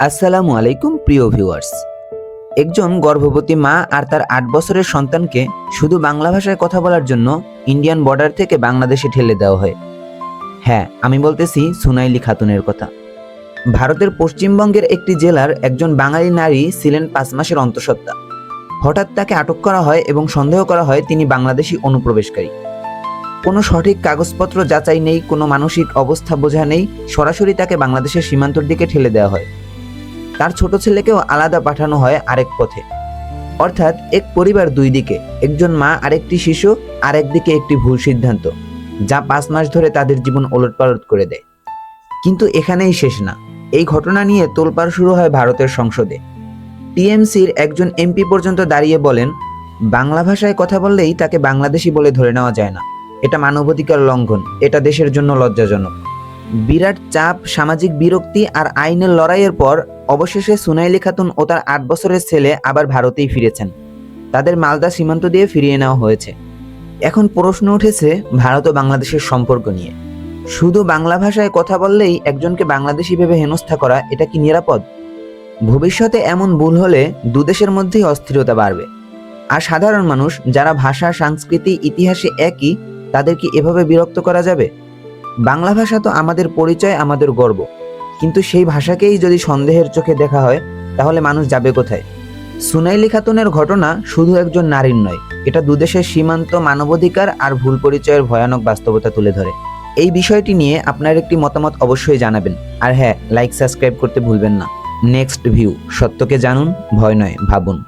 আসসালামু আলাইকুম, প্রিয় ভিউয়ার্স। একজন গর্ভবতী মা আর তার আট বছরের সন্তানকে শুধু বাংলা ভাষায় কথা বলার জন্য ইন্ডিয়ান বর্ডার থেকে বাংলাদেশে ঠেলে দেওয়া হয়। হ্যাঁ আমি বলতেছি সুনাইলি খাতুনের কথা। ভারতের পশ্চিমবঙ্গের একটি জেলার একজন বাঙালি নারী ছিলেন পাঁচ মাসের অন্তঃসত্ত্বা। হঠাৎ তাকে আটক করা হয় এবং সন্দেহ করা হয় তিনি বাংলাদেশি অনুপ্রবেশকারী। কোনো সঠিক কাগজপত্র যাচাই নেই, কোনো মানসিক অবস্থা বোঝা নেই, সরাসরি তাকে বাংলাদেশের সীমান্তর দিকে ঠেলে দেওয়া হয়। তার ছোট ছেলেকেও আলাদা পাঠানো হয় আরেক পথে। অর্থাৎ এক পরিবার দুই দিকে, একজন মা, আরেকটি শিশু আর একদিকে একটি ভুল সিদ্ধান্ত, যা পাঁচ মাস ধরে তাদের জীবন ওলটপালট করে দেয়। কিন্তু এখানেই শেষ না। এই ঘটনা নিয়ে তোলপাড় শুরু হয় ভারতের সংসদে। টিএমসির একজন এমপি পর্যন্ত দাঁড়িয়ে বলেন, বাংলা ভাষায় কথা বললেই তাকে বাংলাদেশি বলে ধরে নেওয়া যায় না। এটা মানবাধিকার লঙ্ঘন। এটা দেশের জন্য লজ্জাজনক। বিরাট চাপ, সামাজিক বিরক্তি আর আইনের লড়াইয়ের পর অবশেষে সুনাইলি খাতুন ও তার আট বছরের ছেলে আবার ভারতেই ফিরেছেন। তাদের মালদা সীমান্ত দিয়ে ফিরিয়ে নেওয়া হয়েছে। এখন প্রশ্ন উঠেছে ভারত ও বাংলাদেশের সম্পর্ক নিয়ে। শুধু বাংলা ভাষায় কথা বললেই একজনকে বাংলাদেশি ভেবে হেনস্থা করা এটা কি নিরাপদ? ভবিষ্যতে এমন ভুল হলে দুদেশের মধ্যেই অস্থিরতা বাড়বে। আর সাধারণ মানুষ যারা ভাষা, সংস্কৃতি, ইতিহাসে একই, তাদের কি এভাবে বিরক্ত করা যাবে? বাংলা ভাষা তো আমাদের পরিচয়, আমাদের গর্ব। কিন্তু সেই ভাষাকেই যদি সন্দেহের চোখে দেখা হয়, তাহলে মানুষ যাবে কোথায়? সুনাইলি খাতুনের ঘটনা শুধু একজন নারীর নয়, এটা দুদেশের সীমান্ত মানবাধিকার আর ভুল পরিচয়ের ভয়ানক বাস্তবতা তুলে ধরে। এই বিষয়টি নিয়ে আপনার একটি মতামত অবশ্যই জানাবেন। আর হ্যাঁ লাইক সাবস্ক্রাইব করতে ভুলবেন না। নেক্সট ভিউ সত্যকে জানুন, ভয় নয়, ভাবুন।